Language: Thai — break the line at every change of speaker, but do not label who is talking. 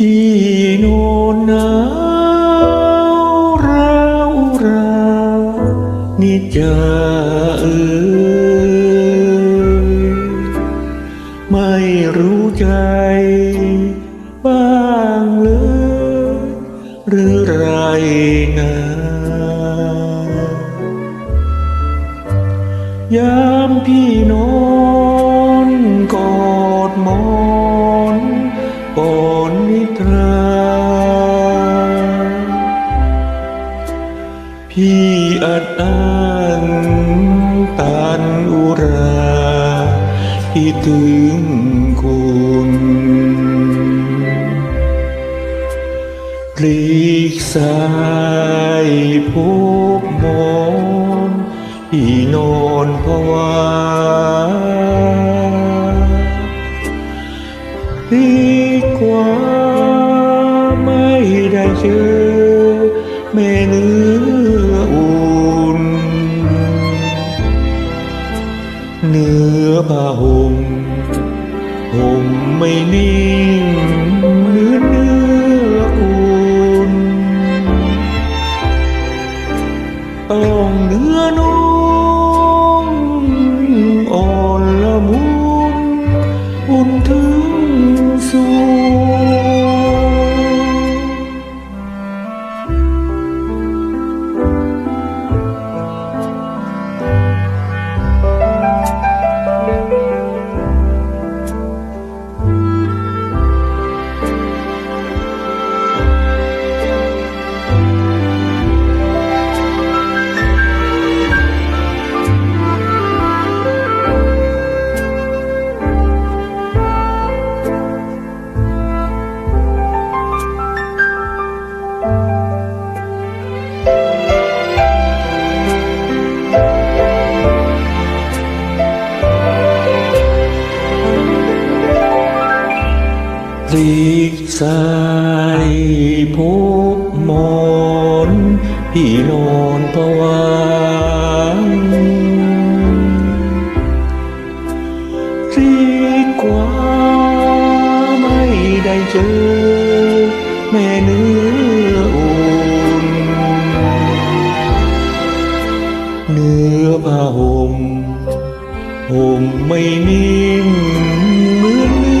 พี่โนนหนาวราวรานิจาเอ่ยไม่รู้ใจบ้างเลยหรือไรนะยามพี่นอนกอดมอน พี่อัดอั้นตันอุราที่ถึงคุณพลีกสายพบมอนพี่นอนภาวาดีกว่าไม่ได้เจอ นื้อผ้าห่มห่มไม่นิ่งเหมือ พลีกสายพบมอนพี่นอนภาวาดีกว่าไม่ได้เจอ แม่เนื้อ เนื้อผ้าห่มห่มไม่นิ่มเหมือน